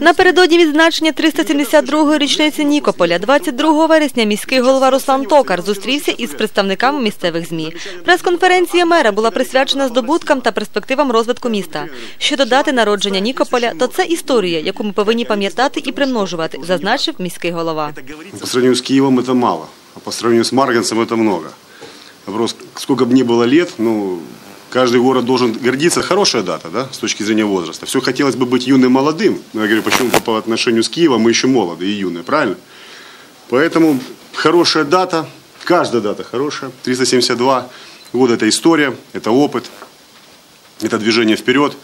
Напередодні відзначення 372-ї річниці Нікополя, 22 вересня міський голова Руслан Токар зустрівся із представниками місцевих ЗМІ. Прес-конференція мера була присвячена здобуткам та перспективам розвитку міста. Щодо дати народження Нікополя, то це історія, яку ми повинні пам'ятати і примножувати, зазначив міський голова. По сравнению с Киевом это мало, а по сравнению с Марганцем это много. Вопрос, сколько бы ни было лет, ну, каждый город должен гордиться. Хорошая дата, да, с точки зрения возраста. Все хотелось бы быть юным молодым. Но я говорю, почему по отношению с Киевом мы еще молоды и юные, правильно? Поэтому хорошая дата, каждая дата хорошая. 372 года – это история, это опыт, это движение вперед.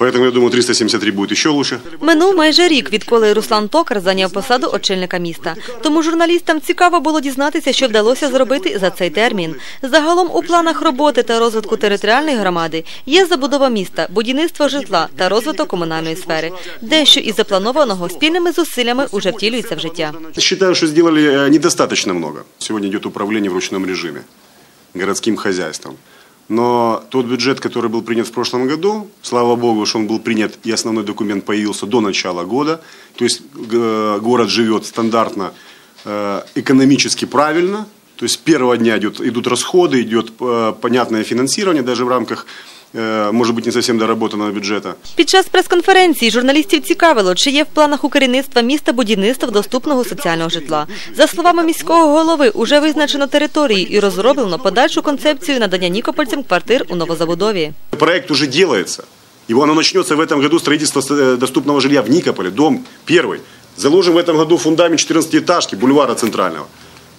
Поэтому, я думаю, 373 будет еще лучше. Минув майже рік, відколи Руслан Токар зайняв посаду очільника міста. Тому журналістам цікаво було дізнатися, що вдалося зробити за цей термін. Загалом у планах роботи та розвитку територіальної громади є забудова міста, будівництво житла та розвиток комунальної сфери. Дещо із запланованого спільними зусиллями уже втілюється в життя. Считаю, что сделали э, недостаточно много. Сегодня идет управление в ручном режиме городским хозяйством. Но тот бюджет, который был принят в прошлом году, слава богу, что он был принят и основной документ появился до начала года. То есть город живет стандартно, э, экономически правильно. То есть с первого дня идет, идут расходы, идет э, понятное финансирование даже в рамках, э, может быть, не совсем доработанного бюджета. Під час прес-конференції журналістів цікавило, чи є в планах у керівництва міста будівництво доступного соціального житла. За словами міського голови, уже визначено території і розроблено подальшу концепцію надання нікопольцям квартир у новозабудові. Проект уже делается. Его оно начнется в этом году строительство э, доступного жилья в Никополе, дом первый. Заложим в этом году фундамент 14-этажки бульвара центрального.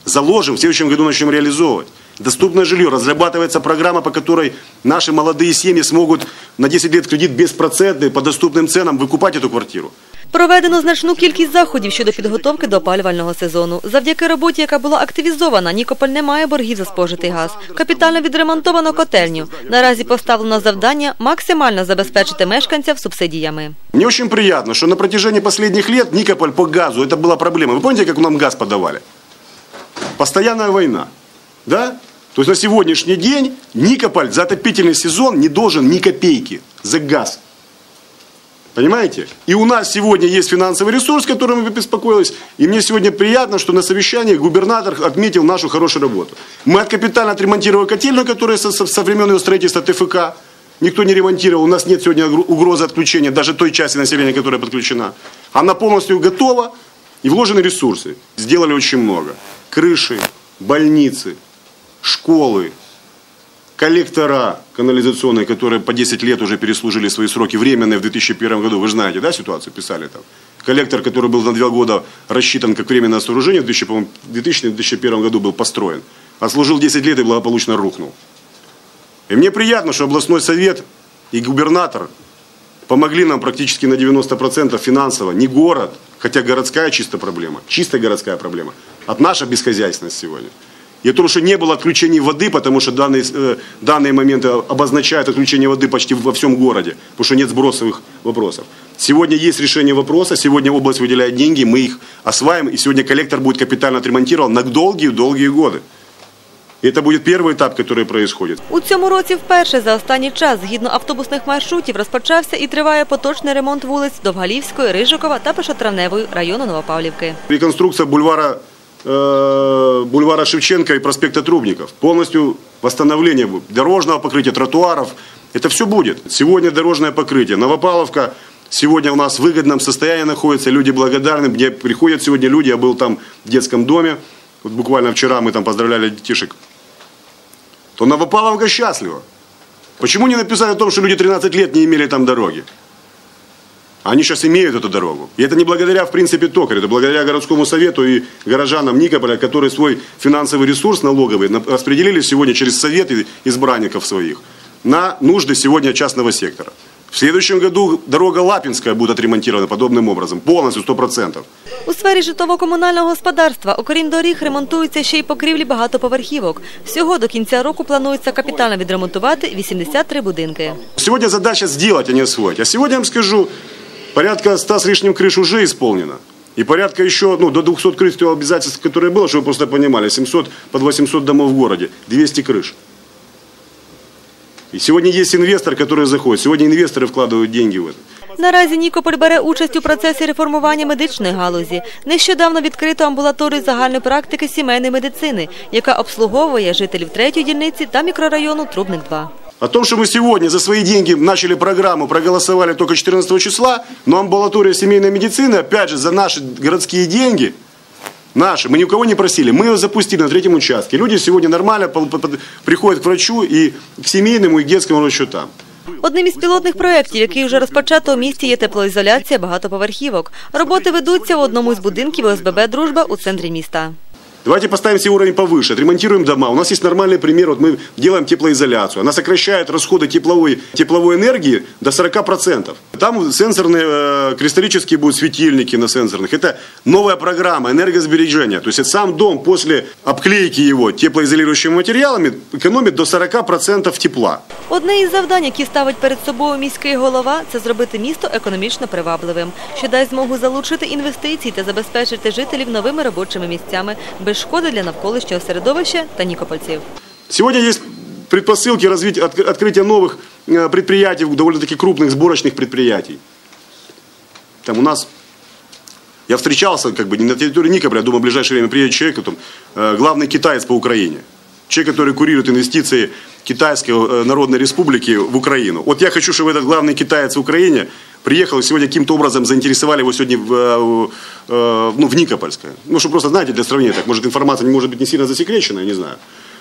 Заложим, в следующем году начнем реализовывать. Доступное жилье. Разрабатывается программа, по которой наши молодые семьи смогут на 10 лет кредит беспроцентный по доступным ценам выкупать эту квартиру. Проведено значну кількість заходів щодо підготовки до опалювального сезону. Завдяки роботі, яка була активізована, Нікополь не має боргів за спожитий газ. Капітально відремонтовано котельню. Наразі поставлено завдання максимально забезпечити мешканців субсидіями. Мне очень приятно, что на протяжении последних лет Никополь по газу, это была проблема. Вы помните, как нам газ подавали? Постоянная война. Да? То есть на сегодняшний день Никополь за отопительный сезон не должен ни копейки за газ. Понимаете? И у нас сегодня есть финансовый ресурс, которым вы беспокоились. И мне сегодня приятно, что на совещании губернатор отметил нашу хорошую работу. Мы капитально отремонтировали котельную, которая со, со- времен ее строительства ТФК. Никто не ремонтировал. У нас нет сегодня угр- угрозы отключения даже той части населения, которая подключена. Она полностью готова и вложены ресурсы. Сделали очень много. Крыши, больницы, школы, коллектора канализационные, которые по 10 лет уже переслужили свои сроки, временные в 2001 году, вы знаете, да, ситуацию писали там. Коллектор, который был на два года рассчитан как временное сооружение, в 2000, по-моему, в 2000-2001 году был построен. Отслужил 10 лет и благополучно рухнул. И мне приятно, что областной совет и губернатор помогли нам практически на 90% финансово. Не город, хотя городская чисто проблема, чистая городская проблема, а наша бесхозяйственность сегодня. И о том, что не было отключений воды, потому что данные, э, данные моменты обозначают отключение воды почти во всем городе, потому что нет сбросовых вопросов. Сегодня есть решение вопроса, сегодня область выделяет деньги, мы их осваиваем, и сегодня коллектор будет капитально отремонтирован на долгие-долгие годы. И это будет первый этап, который происходит. У цьому році вперше за останній час, згідно автобусних маршрутів, розпочався і триває поточний ремонт вулиць Довгалівської, Рижикова та Пешотравневої району Новопавлівки. Реконструкция бульвара, э, бульвара Шевченко и проспекта Трубников. Полностью восстановление дорожного покрытия, тротуаров. Это все будет. Сегодня дорожное покрытие. Новопавловка сегодня у нас в выгодном состоянии находится. Люди благодарны. Мне приходят сегодня люди. Я был там в детском доме. Вот буквально вчера мы там поздравляли детишек. То Новопавловка счастлива. Почему не написали о том, что люди 13 лет не имели там дороги? Они сейчас имеют эту дорогу. И это не благодаря, в принципе, токарю, это благодаря городскому совету и горожанам Никополя, которые свой финансовый ресурс налоговый на- распределили сегодня через советы избранников своих на нужды сегодня частного сектора. В следующем году дорога Лапинская будет отремонтирована подобным образом, полностью, 100%. У сфері житлово-комунального господарства, окрім доріг, ремонтуються ще й покрівлі багатоповерхівок. Всього до кінця року планується капітально відремонтувати 83 будинки. Сегодня задача сделать, а не освоить. А сегодня я вам скажу, порядка 100 с лишним крыш уже исполнено. И порядка еще, ну, до 200 крыш того обязательств, которое было, чтобы вы просто понимали, 700 под 800 домов в городе, 200 крыш. И сегодня есть инвестор, который заходит. Сегодня инвесторы вкладывают деньги в это. Наразі Нікополь бере участь у процесі реформування медичної галузі. Нещодавно відкрито амбулаторію загальної практики сімейної медицини, яка обслуговує жителів третьої дільниці та мікрорайону Трубник 2 О том, что мы сегодня за свои деньги начали программу, проголосовали только 14 числа, но амбулатория семейной медицины, опять же, за наши городские деньги, наши, мы ни у кого не просили, мы ее запустили на третьем участке. Люди сегодня нормально пол- по- по- приходят к врачу и к семейному, и к детскому врачу там. Одним із пілотних проєктів, який вже розпочато у місті, є теплоізоляція багатоповерхівок. Роботи ведуться в одному із будинків ОСББ «Дружба» у центрі міста. Давайте поставим себе уровень повыше, отремонтируем дома. У нас есть нормальный пример, вот мы делаем теплоизоляцию. Она сокращает расходы тепловой, тепловой энергии до 40%. Там сенсорные э, кристаллические будут светильники на сенсорных. Это новая программа энергосбережения. То есть это сам дом после обклейки его теплоизолирующими материалами экономит до 40% тепла. Одне із завдань, які ставить перед собою міський голова, це зробити місто економічно привабливим, що дасть змогу залучити інвестиції та забезпечити жителів новими робочими місцями без шкоди для навколишнього середовища та нікопольців. Сегодня есть предпосылки развить, от- открытия новых э, предприятий, довольно-таки крупных сборочных предприятий. Там у нас, я встречался, как бы не на территории Никополя, я думаю, в ближайшее время приедет человек, там, э, главный китаец по Украине. Человек, который курирует инвестиции Китайской э, Народной Республики в Украину. Вот я хочу, чтобы этот главный китаец в Украине приехал и сегодня каким-то образом заинтересовали его сегодня в, э, э, ну, в Никопольское. Ну, чтобы просто, знаете, для сравнения, так, может, информация не может быть не сильно засекречена, я не знаю.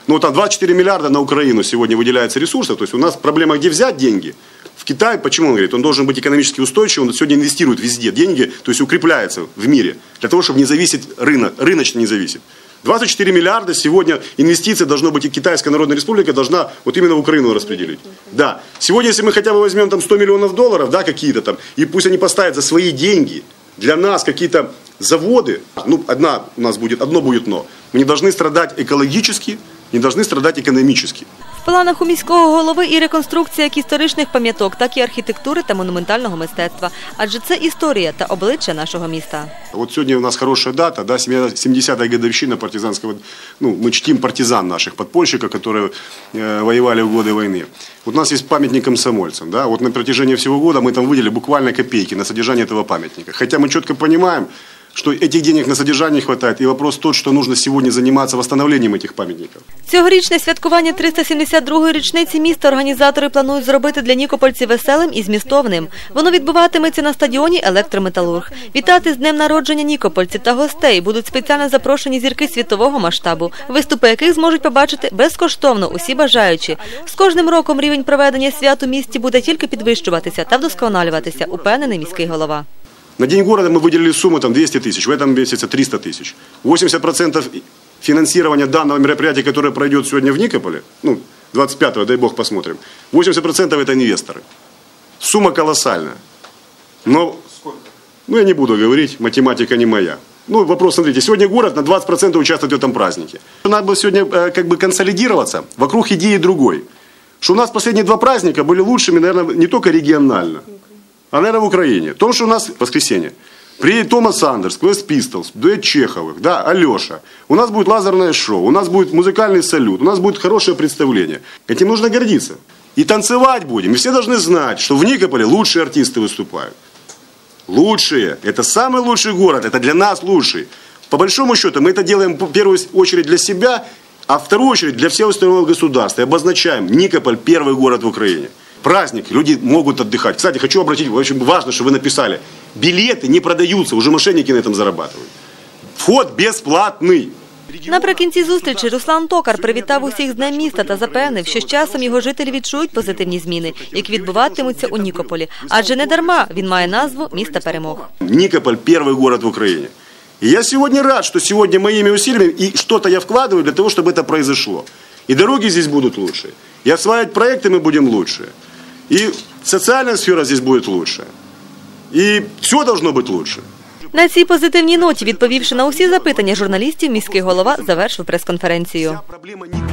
Ну, там 24 миллиарда на Украину сегодня выделяется ресурсов. То есть у нас проблема, где взять деньги. В Китае, почему он говорит, он должен быть экономически устойчивым, он сегодня инвестирует везде деньги, то есть укрепляется в мире, для того, чтобы не зависеть рынок, рыночно не зависит. 24 миллиарда сегодня инвестиций должно быть, и Китайская Народная Республика должна вот именно в Украину распределить. Да. Сегодня, если мы хотя бы возьмем там 100 миллионов долларов, да, какие-то там, и пусть они поставят за свои деньги для нас какие-то заводы, ну, одна у нас будет, одно будет но. Мы не должны страдать экологически, не должны страдать экономически. В планах у міського голови і реконструкція як історичних пам'яток, так і архітектури та монументального мистецтва. Адже це історія та обличчя нашого міста. Вот сегодня у нас хорошая дата, да, 70-я годовщина партизанского, ну, мы чтим партизан наших подпольщиков, которые э, воевали в годы войны. Вот у нас есть памятник комсомольцам, да, вот на протяжении всего года мы там выделили буквально копейки на содержание этого памятника. Хотя мы четко понимаем, что этих денег на содержание хватает, и вопрос тот, что нужно сегодня заниматься восстановлением этих памятников. Цьогорічне святкування 372-ї річниці міста організатори планують зробити для нікопольців веселим і змістовним. Воно відбуватиметься на стадіоні Електрометалург. Вітати з днем народження нікопольців та гостей будуть спеціально запрошені зірки світового масштабу, виступи яких зможуть побачити безкоштовно усі бажаючі. З кожним роком рівень проведення свят у місті буде тільки підвищуватися та вдосконалюватися, упевнений міський голова. На День города мы выделили сумму там 200 тысяч, в этом месяце 300 тысяч. 80% финансирования данного мероприятия, которое пройдет сегодня в Никополе, ну, 25-го, дай бог посмотрим, 80% это инвесторы. Сумма колоссальная. Но, ну, я не буду говорить, математика не моя. Ну, вопрос, смотрите, сегодня город на 20% участвует в этом празднике. Надо было сегодня э, как бы консолидироваться вокруг идеи другой. Что у нас последние два праздника были лучшими, наверное, не только регионально, а, наверное, в Украине. В том, что у нас воскресенье. Приедет Томас Андерс, Квест Пистолс, дуэт Чеховых, да, Алеша. У нас будет лазерное шоу, у нас будет музыкальный салют, у нас будет хорошее представление. Этим нужно гордиться. И танцевать будем. И все должны знать, что в Никополе лучшие артисты выступают. Лучшие. Это самый лучший город. Это для нас лучший. По большому счету, мы это делаем в первую очередь для себя, а вторую очередь для всего остального государства. И обозначаем Никополь – первый город в Украине. Праздник, люди могут отдыхать. Кстати, хочу обратить, очень важно, что вы написали. Билеты не продаются, уже мошенники на этом зарабатывают. Вход бесплатный. Наприкінці зустрічі Руслан Токар привітав усіх з Днем міста та запевнив, що з часом його жителі відчують позитивні зміни, які відбуватимуться у Нікополі. Адже не дарма він має назву міста перемог. Никополь – первый город в Украине. И я сегодня рад, что сегодня моими усилиями и что-то я вкладываю для того, чтобы это произошло. И дороги здесь будут лучше, и осваивать проекты мы будем лучше, и социальная сфера здесь будет лучше, и все должно быть лучше. На цій позитивній ноті, відповівши на усі запитання журналістів, міський голова завершив прес-конференцію. Проблема не